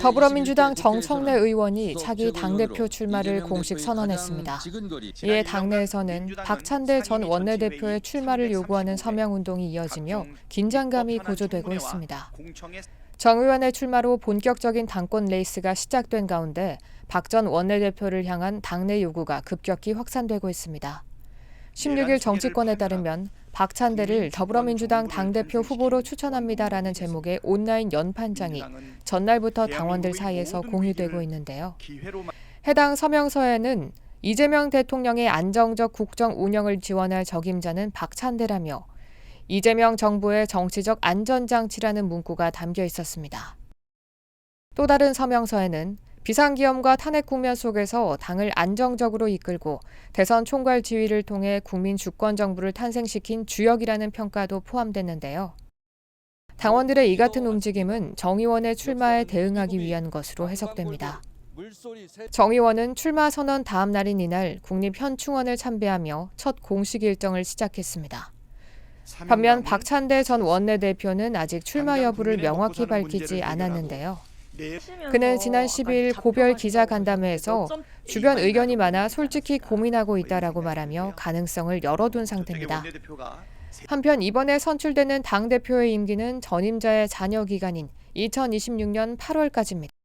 더불어민주당 정청래 의원이 차기 당대표 출마를 공식 선언했습니다. 이에 당내에서는 박찬대 전 원내대표의 출마를 요구하는 서명운동이 이어지며 긴장감이 고조되고 있습니다. 정 의원의 출마로 본격적인 당권 레이스가 시작된 가운데 박 전 원내대표를 향한 당내 요구가 급격히 확산되고 있습니다. 16일 정치권에 따르면 박찬대를 더불어민주당 당대표 후보로 추천합니다라는 제목의 온라인 연판장이 전날부터 당원들 사이에서 공유되고 있는데요. 해당 서명서에는 이재명 대통령의 안정적 국정 운영을 지원할 적임자는 박찬대라며 이재명 정부의 정치적 안전장치라는 문구가 담겨 있었습니다. 또 다른 서명서에는 비상기엄과 탄핵 국면 속에서 당을 안정적으로 이끌고 대선 총괄 지휘를 통해 국민 주권 정부를 탄생시킨 주역이라는 평가도 포함됐는데요. 당원들의 이 같은 움직임은 정 의원의 출마에 대응하기 위한 것으로 해석됩니다. 정 의원은 출마 선언 다음 날인 이날 국립현충원을 참배하며 첫 공식 일정을 시작했습니다. 반면 박찬대 전 원내대표는 아직 출마 여부를 명확히 밝히지 않았는데요. 그는 지난 10일 고별 기자 간담회에서 주변 의견이 많아 솔직히 고민하고 있다라고 말하며 가능성을 열어둔 상태입니다. 한편 이번에 선출되는 당대표의 임기는 전임자의 잔여 기간인 2026년 8월까지입니다.